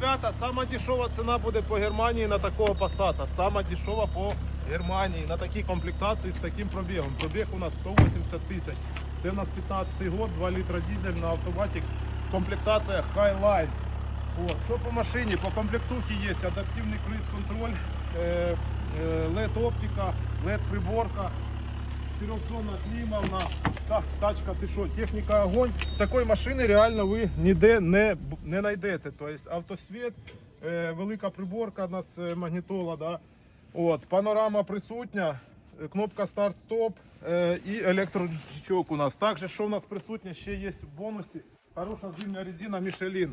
Ребята, сама дешева ціна буде по Германії на такого Passat. Сама дешева по Германії на такій комплектації з таким пробігом. Пробіг у нас 180 тисяч. Це у нас 15 год, 2 літра дизель на автоматі. Комплектація Highline. От. Що по машині? По комплектухі є адаптивний круїз-контроль, е, е, LED-оптика, LED-приборка, Трьохзонна у нас. Так, тачка, ти що, техніка огонь. Такої машини реально ви ніде не, не знайдете. Тобто автосвіт, е, велика приборка, у нас е, магнітола, да? От, панорама присутня, е, кнопка старт-стоп е, і електроручок у нас. Також, що у нас присутнє, ще є в бонусі хороша зимня резина Michelin.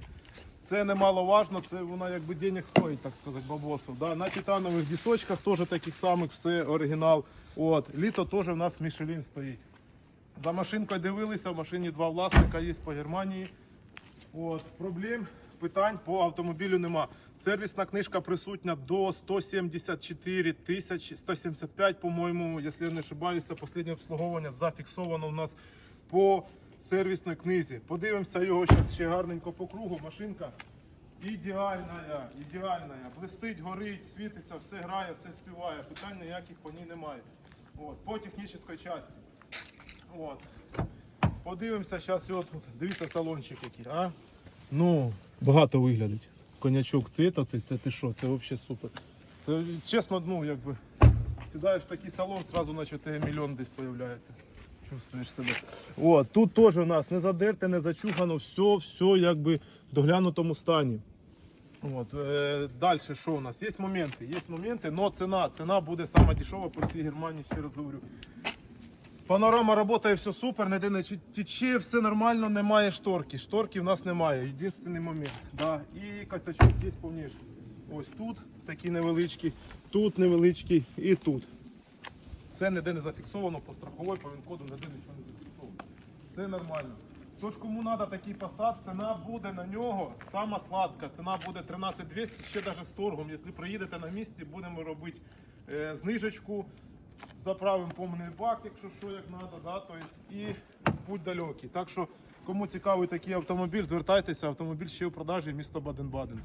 Це немаловажно, це вона якби денег стоїть, так сказати, бабосов. Да? На титанових дісочках теж таких самих, все оригінал. От. Літо теж в нас Мішелін стоїть. За машинкою дивилися, в машині два власника є по Германії. От. Проблем, питань по автомобілю нема. Сервісна книжка присутня до 174 тисячі, 175, по-моєму, якщо я не ошибаюся, останнє обслуговування зафіксовано у нас по сервісній книзі. Подивимося його зараз ще гарненько по кругу. Машинка ідеальна, ідеальна. Блистить, горить, світиться, все грає, все співає. Питань ніяких по ній немає. От. По технічній частині. От. Подивимося зараз. От, дивіться салончик який, а? Ну, багато виглядить. Конячок цвіта, це, це ти що, це взагалі супер. Це чесно, ну якби сідаєш в такий салон, зразу наче тебе мільйон десь з'являється. Чувствуєш себе. От, тут теж у нас не задерте, не зачухано, все, все якби в доглянутому стані. От, е, далі що у нас? Є моменти, є моменти, але ціна, ціна буде сама дешева по всій Германії, ще раз говорю. Панорама працює все супер, ніде не тече, все нормально, немає шторки. Шторки в нас немає. Єдиний момент. Да. І косячок є повніше. Ось тут такий невеличкий, тут невеличкий і тут. Це ніде не зафіксовано по страховій, по він-коду ніде нічого не зафіксовано. Все нормально. Тож кому треба такий посад, ціна буде на нього сама сладка. Ціна буде 13200, ще навіть з торгом. Якщо приїдете на місці, будемо робити е, знижечку. Заправимо повний бак, якщо що, як треба, да? тобто, і путь далекий. Так що, кому цікавий такий автомобіль, звертайтеся, автомобіль ще у продажі, місто Баден-Баден.